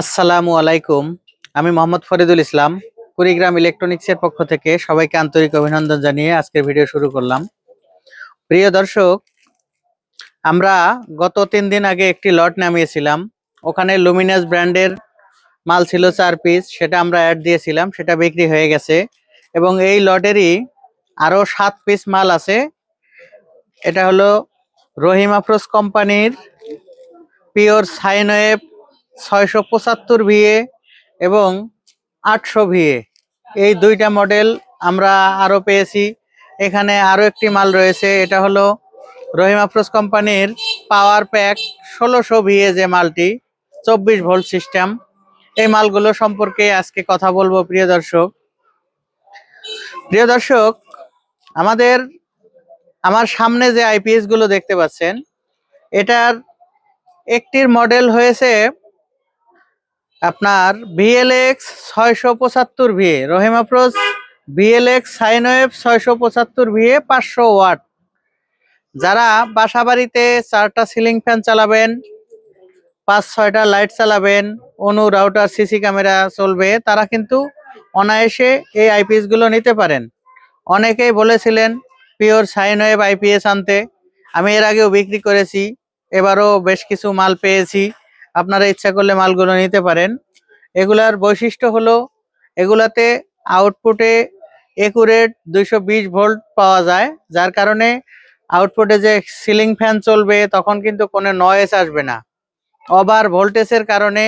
আসসালামু আলাইকুম। আমি মোহাম্মদ ফরিদুল ইসলাম, কুড়িগ্রাম ইলেকট্রনিক্সের পক্ষ থেকে সবাইকে আন্তরিক অভিনন্দন জানিয়ে আজকের ভিডিও শুরু করলাম। প্রিয় দর্শক, আমরা গত তিন দিন আগে একটি লট নামিয়েছিলাম। ওখানে লুমিনাস ব্র্যান্ডের মাল ছিল চার পিস, সেটা আমরা অ্যাড দিয়েছিলাম, সেটা বিক্রি হয়ে গেছে। এবং এই লটেরই আরও সাত পিস মাল আছে। এটা হলো রহিম আফরোজ কোম্পানির পিওর সাইনওয়েভ ছয়শো পঁচাত্তর ভিএ এবং আটশো ভিএ। এই দুইটা মডেল আমরা আরও পেয়েছি। এখানে আরও একটি মাল রয়েছে, এটা হলো রহিম কোম্পানির পাওয়ার প্যাক ষোলোশো ভিএ যে মালটি, চব্বিশ ভোল্ট সিস্টেম এই মালগুলো সম্পর্কে আজকে কথা বলব, প্রিয় দর্শক। প্রিয় দর্শক, আমাদের, আমার সামনে যে আইপিএসগুলো দেখতে পাচ্ছেন, এটার একটির মডেল হয়েছে আপনার ভিএলএক্স ছয়শো পঁচাত্তর VA Rahim Afrooz VLX sine wave ছয়শো পঁচাত্তর ভিএ পাঁচশো ওয়াট। যারা বাসা বাড়িতে চারটা সিলিং ফ্যান চালাবেন, পাঁচ ছয়টা লাইট চালাবেন, অনু রাউটার, সিসি ক্যামেরা চলবে, তারা কিন্তু অনায়াসে এই আইপিএসগুলো নিতে পারেন। অনেকেই বলেছিলেন, পিওর সাইনওয়েভ আইপিএস আনতে। আমি এর আগেও বিক্রি করেছি, এবারও বেশ কিছু মাল পেয়েছি। আপনারা ইচ্ছা করলে মালগুলো নিতে পারেন। এগুলার বৈশিষ্ট্য হলো, এগুলাতে আউটপুটে একুরেট দুইশো বিশ ভোল্ট পাওয়া যায়, যার কারণে আউটপুটে যে সিলিং ফ্যান চলবে, তখন কিন্তু কোনো নয়েস আসবে না। ওভার ভোল্টেজের কারণে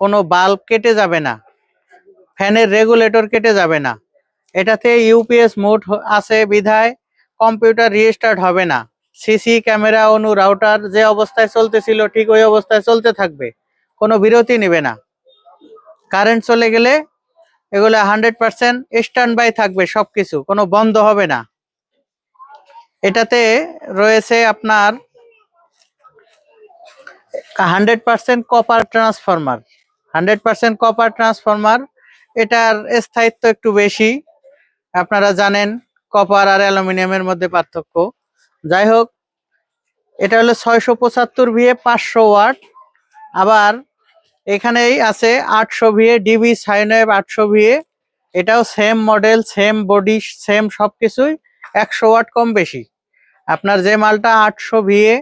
কোনো বাল্ব কেটে যাবে না, ফ্যানের রেগুলেটর কেটে যাবে না। এটাতে ইউপিএস মোড আছে বিধায় কম্পিউটার রিস্টার্ট হবে না। সিসি ক্যামেরা অনু রাউটার যে অবস্থায় চলতেছিল, ঠিক ওই অবস্থায় চলতে থাকবে। কোনো বিরতি নেবে না। কারেন্ট চলে গেলে এগুলো হান্ড্রেড পার্সেন্ট স্ট্যান্ড বাই থাকবে সবকিছু, কোনো বন্ধ হবে না। এটাতে রয়েছে আপনার hundred percent copper transformer. Hundred percent copper transformer, এটার স্থায়িত্ব একটু বেশি। আপনারা জানেন, কপার আর অ্যালুমিনিয়ামের মধ্যে পার্থক্য। যাই হোক এটা হলো ছয়শো পঁচাত্তর ভিএ পাঁচশো ওয়াট। আবার এখানেই আছে আটশো ভিএ ডিবি সাইনওয়েভ আটশো ভিএ এটাও same model same body same সব কিছুই একশো ওয়াট কম বেশি। আপনার যে মালটা আটশো ভিএ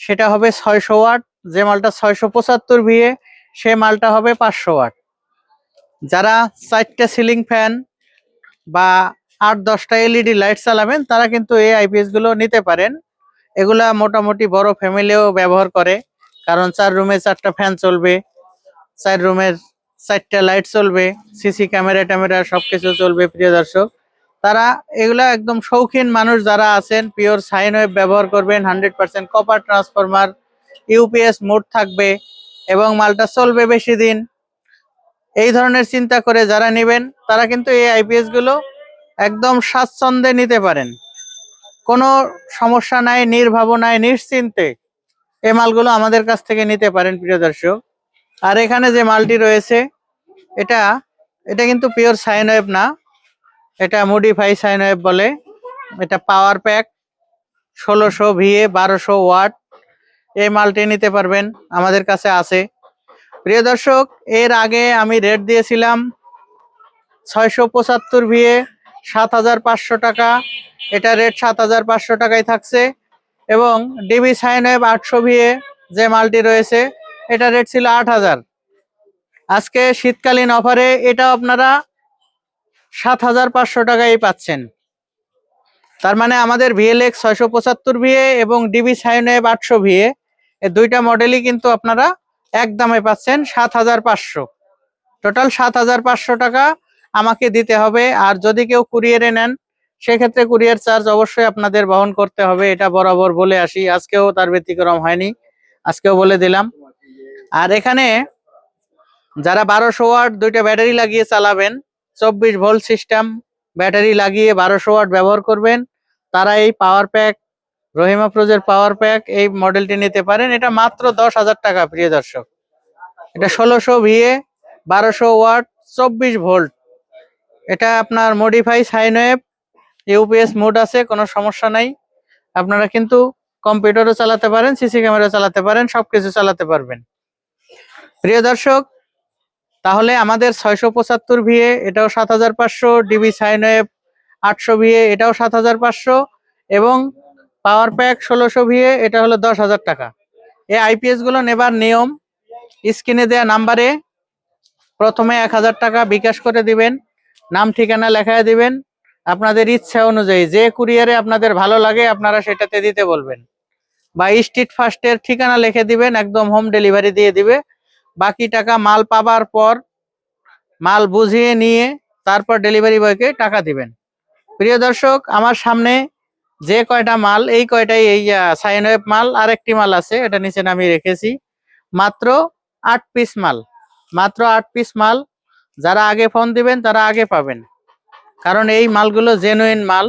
সেটা হবে ছয়শো ওয়াট। যে মালটা ছয়শো পঁচাত্তর ভিএ সে মালটা হবে পাঁচশো ওয়াট। যারা চারটে সিলিং ফ্যান বা আট, দশটা এলইডি লাইট চালাবেন, তারা কিন্তু এই আইপিএসগুলো নিতে পারেন। এগুলা মোটামুটি বড় ফ্যামিলিও ব্যবহার করে, কারণ চার রুমে চারটা ফ্যান চলবে, চার রুমের চারটা লাইট চলবে সিসি ক্যামেরা ট্যামেরা সবকিছু চলবে, প্রিয় দর্শক। তারা এগুলা একদম শৌখিন মানুষ যারা আছেন পিওর সাইন ওয়েভ ব্যবহার করবেন hundred percent copper transformer UPS mode থাকবে, এবং মালটা চলবে বেশি দিন। এই ধরনের চিন্তা করে যারা নেবেন, তারা কিন্তু এই আইপিএসগুলো একদম স্বাচ্ছন্দ্যে নিতে পারেন। কোনো সমস্যা নাই নির্ভাবনায় নিশ্চিন্তে এই মালগুলো আমাদের কাছ থেকে নিতে পারেন, প্রিয় দর্শক। আর এখানে যে মালটি রয়েছে, এটা এটা কিন্তু পিওর সাইন ওয়েভ না। এটা মডিফাই সাইন ওয়েভ বলে। এটা পাওয়ার প্যাক ষোলোশো ভিএ, বারোশো ওয়াট। এই মালটি নিতে পারবেন, আমাদের কাছে আছে। প্রিয় দর্শক, এর আগে আমি রেট দিয়েছিলাম ছয়শো পঁচাত্তর ভিএ সাত হাজার পাঁচশো টাকা। এটা রেট সাত হাজার পাঁচশো টাকায় থাকছে। এবং ডিবি সাইন ওয়েভ আটশো ভিএ যে মালটি রয়েছে, এটা রেট ছিল আট হাজার। আজকে শীতকালীন অফারে এটা আপনারা সাত হাজার পাঁচশো টাকায় পাচ্ছেন। তার মানে আমাদের ভিএলএক্স ছয়শো পঁচাত্তর ভিএ এবং ডিবি সাইন ওয়েভ আটশো ভিএ এই দুইটা মডেলই কিন্তু আপনারা এক দামে পাচ্ছেন সাত হাজার পাঁচশো। টোটাল সাত হাজার পাঁচশো টাকা আমাকে দিতে হবে। আর যদি কেউ কুরিয়ারে নেন, সেক্ষেত্রে কুরিয়ার চার্জ অবশ্যই আপনাদের বহন করতে হবে, এটা বরাবর বলে আসি। আজকেও তার ব্যতিক্রম হয়নি, আজকেও বলে দিলাম। আর এখানে যারা বারোশো ওয়াট দুইটা ব্যাটারি লাগিয়ে চালাবেন, চব্বিশ ভোল্ট সিস্টেম ব্যাটারি লাগিয়ে বারোশো ওয়াট ব্যবহার করবেন, তারা এই পাওয়ার প্যাক, রহিমা প্রোজের পাওয়ার প্যাক এই মডেলটি নিতে পারেন। এটা মাত্র দশ হাজার টাকা, প্রিয় দর্শক। এটা ষোলোশো ভিএ, বারোশো ওয়াট, চব্বিশ ভোল্ট। এটা আপনার modify sine wave UPS mode আছে, কোনো সমস্যা নাই। আপনারা কিন্তু কম্পিউটারও চালাতে পারেন সিসি ক্যামেরা চালাতে পারেন, সবকিছু চালাতে পারবেন। প্রিয় দর্শক, তাহলে আমাদের ছয়শো পঁচাত্তর ভিএ এটাও সাত হাজার পাঁচশো ডিবি সাইনওয়েভ আটশো ভিএ এটাও সাত হাজার পাঁচশো, এবং পাওয়ার প্যাক ষোলোশো ভিএ এটা হলো দশ হাজার টাকা। এই আইপিএসগুলো নেবার নিয়ম স্ক্রিনে দেওয়া নাম্বারে প্রথমে এক হাজার টাকা বিকাশ করে দিবেন। নাম ঠিকানা লেখায় দিবেন। আপনাদের ইচ্ছা অনুযায়ী যে কুরিয়ারে আপনাদের ভালো লাগে আপনারা সেটাতে দিতে বলবেন। বা স্ট্রিট ফাস্টের ঠিকানা লিখে দিবেন, একদম হোম ডেলিভারি দিয়ে দিবে। বাকি টাকা মাল পাবার পর, মাল বুঝিয়ে নিয়ে তারপর ডেলিভারি বয়কে টাকা দিবেন। প্রিয় দর্শক, আমার সামনে যে কয়টা মাল, এই কয়টাই এই সাইনওয়েব মাল, আরেকটি মাল আছে, এটা নিচে নামিয়ে রেখেছি। মাত্র আট পিস মাল, মাত্র আট পিস মাল যারা আগে ফোন দিবেন, তারা আগে পাবেন। কারণ এই মালগুলো জেনুইন মাল।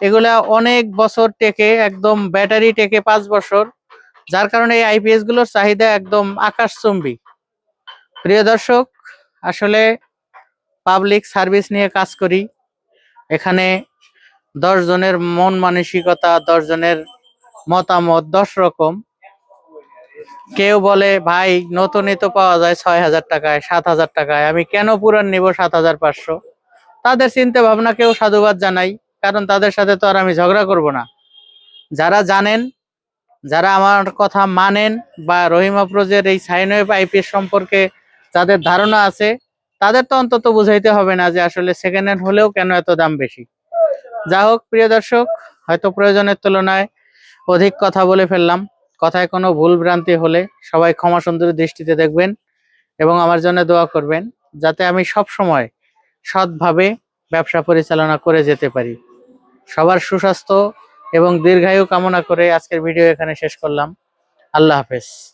এগুলা অনেক বছর টেকে, একদম ব্যাটারি টেকে পাঁচ বছর। যার কারণে এই আইপিএসগুলোর চাহিদা একদম আকাশচুম্বী। প্রিয় দর্শক, আসলে পাবলিক সার্ভিস নিয়ে কাজ করি। এখানে দশ জনের মন মানসিকতা, দশ জনের মতামত, দশ রকম। কেউ বলে, ভাই, নতুনই তো পাওয়া যায় ছয় হাজার টাকায়, সাত হাজার টাকায়। আমি কেন পুরান নিব সাত হাজার পাঁচশো? তাদের চিন্তা ভাবনাকেও সাধুবাদ জানাই, কারণ তাদের সাথে তো আর আমি ঝগড়া করব না। যারা জানেন, যারা আমার কথা মানেন বা রহিমা প্রজের এই সাইনওয়েভ আইপিএস সম্পর্কে যাদের ধারণা আছে, তাদের তো অন্তত বুঝাইতে হবে না যে আসলে সেকেন্ড হ্যান্ড হলেও কেন এত দাম বেশি। যা হোক প্রিয় দর্শক, হয়তো প্রয়োজনের তুলনায় অধিক কথা বলে ফেললাম। কথায় কোনো ভুল ভ্রান্তি হলে সবাই ক্ষমা সুন্দর দৃষ্টিতে দেখবেন এবং আমার জন্য দোয়া করবেন যাতে আমি সব সময় সৎভাবে ব্যবসা পরিচালনা করে যেতে পারি। সবার সুস্বাস্থ্য এবং দীর্ঘায়ু কামনা করে আজকের ভিডিও এখানে শেষ করলাম। আল্লাহ হাফেজ।